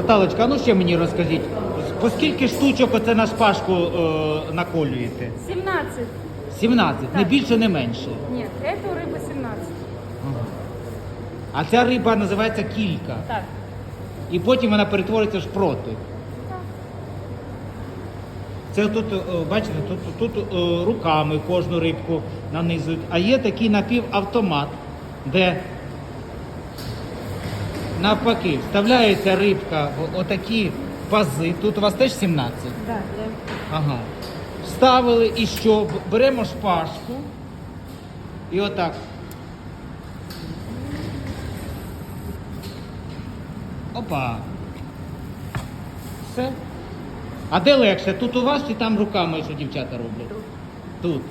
Наталочка, а ну ще мені розкажіть, по скільки штучок оце на шпажку е, наколюєте? 17. 17, не Так. більше, не менше. Нет, эту рыбу 17. Ага. А ця риба називається кілька. Так. І потім вона перетвориться в шпроти. Так. Це тут, е, бачите, тут, тут е, руками кожну рибку нанизують. А є такий напівавтомат, де навпаки вставляється рибка в отакі пази. Тут у вас теж 17. Да. Ага. Вставили і що? Беремо шпажку і отак. Опа. Все. А де легше? Тут у вас чи там руками, що дівчата роблять? Тут.